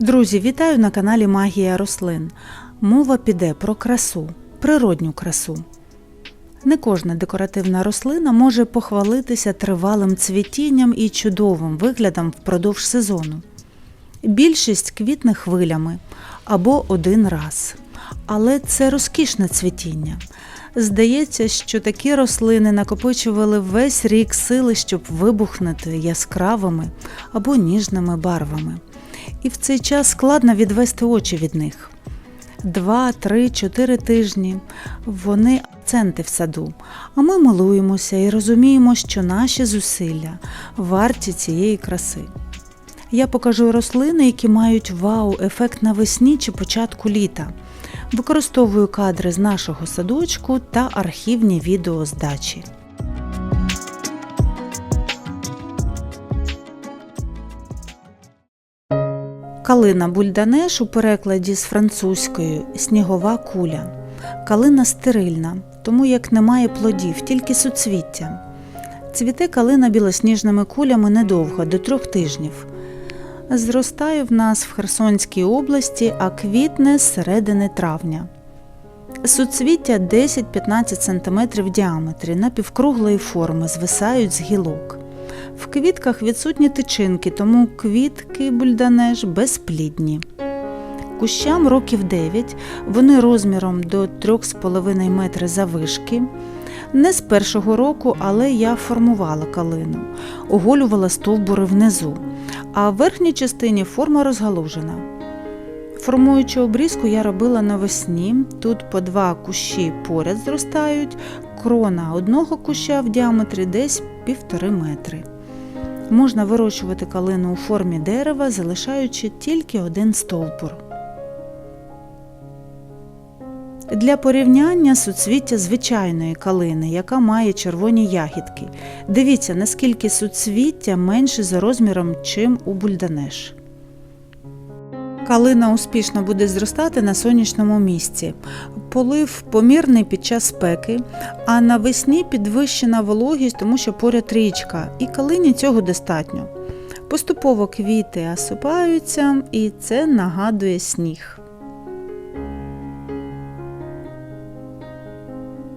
Друзі, вітаю на каналі Магія рослин. Мова піде про красу, природню красу. Не кожна декоративна рослина може похвалитися тривалим цвітінням і чудовим виглядом впродовж сезону. Більшість квітне хвилями або один раз. Але це розкішне цвітіння. Здається, що такі рослини накопичували весь рік сили, щоб вибухнути яскравими або ніжними барвами. І в цей час складно відвести очі від них. Два, три, чотири тижні вони акценти в саду. А ми милуємося і розуміємо, що наші зусилля варті цієї краси. Я покажу рослини, які мають вау-ефект навесні чи початку літа. Використовую кадри з нашого садочку та архівні відео з дачі. Калина бульданеш у перекладі з французької снігова куля. Калина стерильна, тому як немає плодів, тільки суцвіття. Цвіте калина білосніжними кулями недовго, до трьох тижнів. Зростає в нас в Херсонській області, а квітне з середини травня. Суцвіття 10-15 см в діаметрі, напівкруглої форми, звисають з гілок. В квітках відсутні тичинки, тому квітки бульданеж безплідні. Кущам років 9, вони розміром до 3,5 метри завишки. Не з першого року, але я формувала калину, оголювала стовбури внизу, а в верхній частині форма розгалужена. Формуючи обрізку, я робила навесні. Тут по два кущі поряд зростають, крона одного куща в діаметрі десь півтори метри. Можна вирощувати калину у формі дерева, залишаючи тільки один стовбур. Для порівняння суцвіття звичайної калини, яка має червоні ягідки. Дивіться, наскільки суцвіття менше за розміром, чим у бульданеш. Калина успішно буде зростати на сонячному місці. Полив помірний під час спеки, а навесні підвищена вологість, тому що поряд річка, і калині цього достатньо. Поступово квіти осипаються, і це нагадує сніг.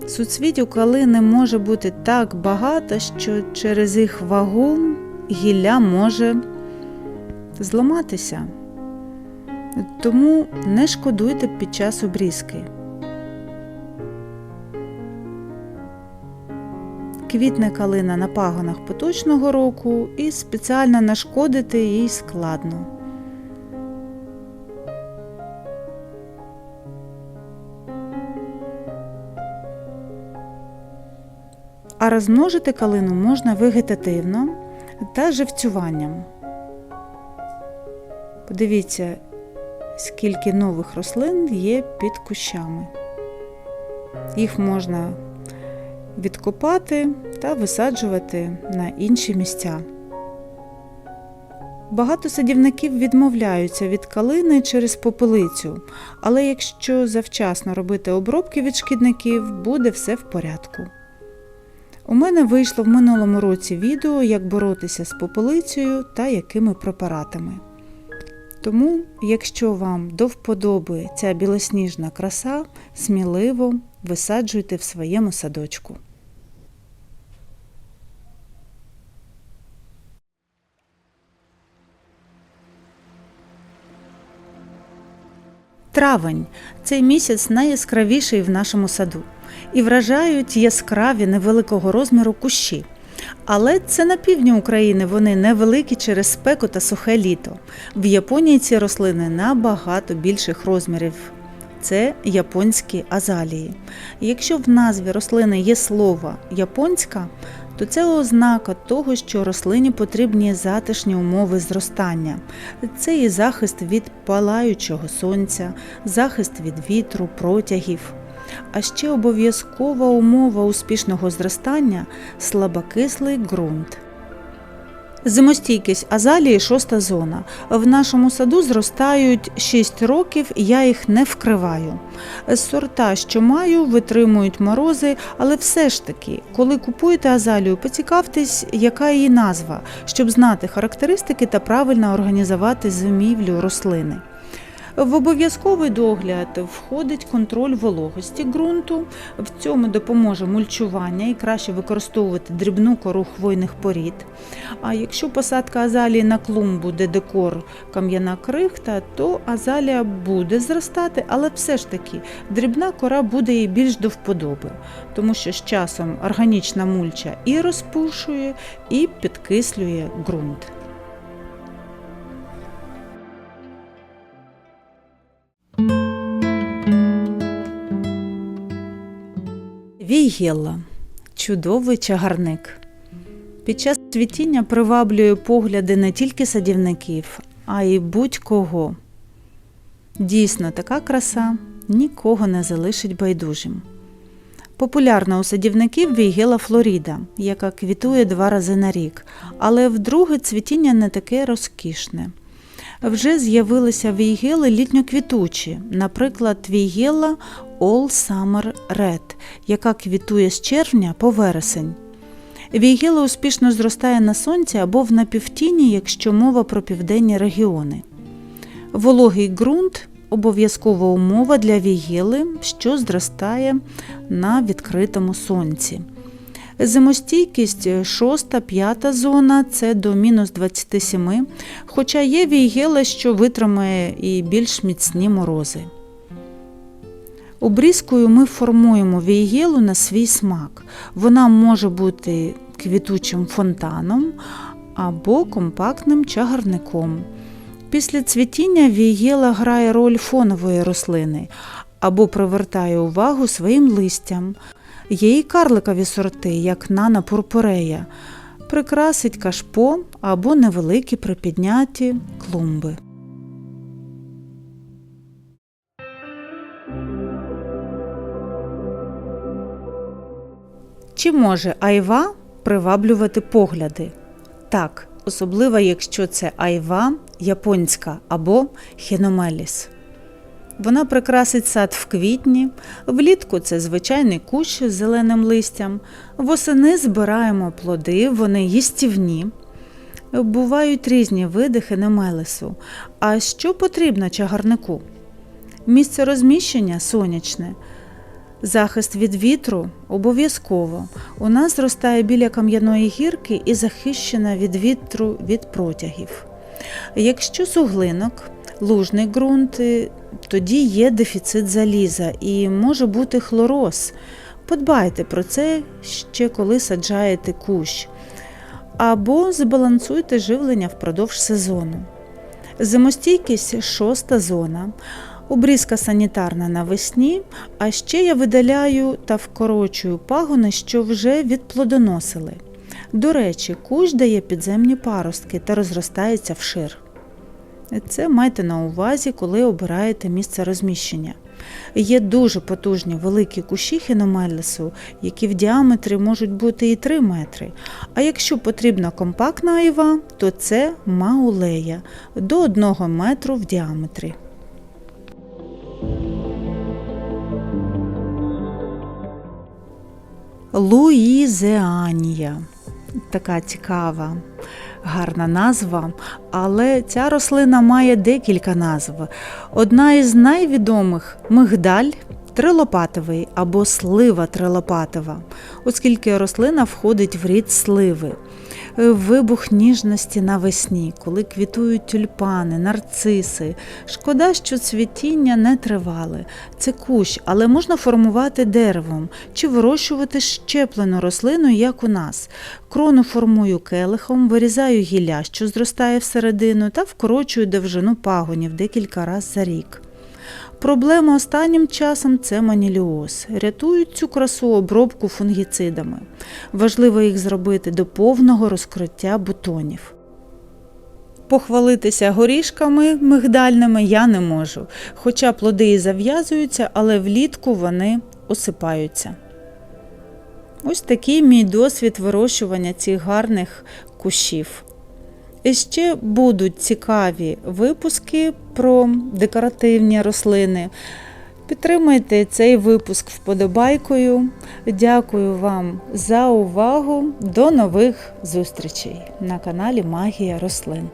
Суцвіть калини може бути так багато, що через їх вагу гілля може зламатися. Тому не шкодуйте під час обрізки. Квітне калина на пагонах поточного року і спеціально нашкодити їй складно. А розмножити калину можна вегетативно та живцюванням. Подивіться, скільки нових рослин є під кущами. Їх можна відкопати та висаджувати на інші місця. Багато садівників відмовляються від калини через попелицю, але якщо завчасно робити обробки від шкідників, буде все в порядку. У мене вийшло в минулому році відео, як боротися з попелицею та якими препаратами. Тому, якщо вам до вподоби ця білосніжна краса, сміливо висаджуйте в своєму садочку. Травень цей місяць найяскравіший в нашому саду і вражають яскраві невеликого розміру кущі. Але це на півдні України вони невеликі через спеку та сухе літо. В Японії ці рослини набагато більших розмірів. Це японські азалії. Якщо в назві рослини є слово японська, то це ознака того, що рослині потрібні затишні умови зростання. Це і захист від палаючого сонця, захист від вітру, протягів. А ще обов'язкова умова успішного зростання слабокислий ґрунт. Зимостійкість азалії шоста зона. В нашому саду зростають 6 років, я їх не вкриваю. Сорта, що маю, витримують морози, але все ж таки, коли купуєте азалію, поцікавтесь, яка її назва, щоб знати характеристики та правильно організувати зимівлю рослини. В обов'язковий догляд входить контроль вологості ґрунту. В цьому допоможе мульчування і краще використовувати дрібну кору хвойних порід. А якщо посадка азалії на клумбу, де декор кам'яна крихта, то азалія буде зростати, але все ж таки дрібна кора буде їй більш до вподоби, тому що з часом органічна мульча і розпушує, і підкислює ґрунт. Війгелла чудовий чагарник. Під час цвітіння приваблює погляди не тільки садівників, а й будь-кого. Дійсно, така краса нікого не залишить байдужим. Популярна у садівників війгела Флоріда, яка квітує два рази на рік, але вдруге цвітіння не таке розкішне. Вже з'явилися війгели літньоквітучі, наприклад, війгела All Summer Red, яка квітує з червня по вересень. Війгела успішно зростає на сонці або в напівтіні, якщо мова про південні регіони. Вологий ґрунт обов'язкова умова для вігели, що зростає на відкритому сонці. Зимостійкість 6-5 зона це до мінус 27, хоча є вігела, що витримає і більш міцні морози. Обрізкою ми формуємо війгелу на свій смак. Вона може бути квітучим фонтаном або компактним чагарником. Після цвітіння вієла грає роль фонової рослини або привертає увагу своїм листям. Є і карликові сорти, як нана пурпурея, прикрасить кашпо або невеликі припідняті клумби. Чи може айва приваблювати погляди? Так, особливо якщо це айва японська або хіномеліс. Вона прикрасить сад в квітні, влітку це звичайний кущ з зеленим листям, восени збираємо плоди, вони їстівні. Бувають різні види хенемелесу. А що потрібно чагарнику? Місце розміщення сонячне. Захист від вітру обов'язково. У нас зростає біля кам'яної гірки і захищена від вітру від протягів. Якщо суглинок, лужний ґрунт, тоді є дефіцит заліза і може бути хлороз. Подбайте про це ще коли саджаєте кущ. Або збалансуйте живлення впродовж сезону. Зимостійкість шоста зона. Обрізка санітарна навесні, а ще я видаляю та вкорочую пагони, що вже відплодоносили. До речі, кущ дає підземні паростки та розростається вшир. Це майте на увазі, коли обираєте місце розміщення. Є дуже потужні великі кущі хіномелісу, які в діаметрі можуть бути і 3 метри. А якщо потрібна компактна айва, то це маулея до 1 метру в діаметрі. Луїзеанія. Така цікава, гарна назва, але ця рослина має декілька назв. Одна із найвідомих мигдаль трилопатовий або слива трилопатова, оскільки рослина входить в рід сливи. Вибух ніжності навесні, коли квітують тюльпани, нарциси. Шкода, що цвітіння не тривали. Це кущ, але можна формувати деревом чи вирощувати щеплену рослину, як у нас. Крону формую келихом, вирізаю гілля, що зростає всередину, та вкорочую довжину пагонів декілька разів за рік. Проблема останнім часом це маніліоз. Рятують цю красу обробку фунгіцидами. Важливо їх зробити до повного розкриття бутонів. Похвалитися горішками мигдальними я не можу, хоча плоди і зав'язуються, але влітку вони осипаються. Ось такий мій досвід вирощування цих гарних кущів. І ще будуть цікаві випуски про декоративні рослини. Підтримайте цей випуск вподобайкою. Дякую вам за увагу. До нових зустрічей на каналі Магія рослин.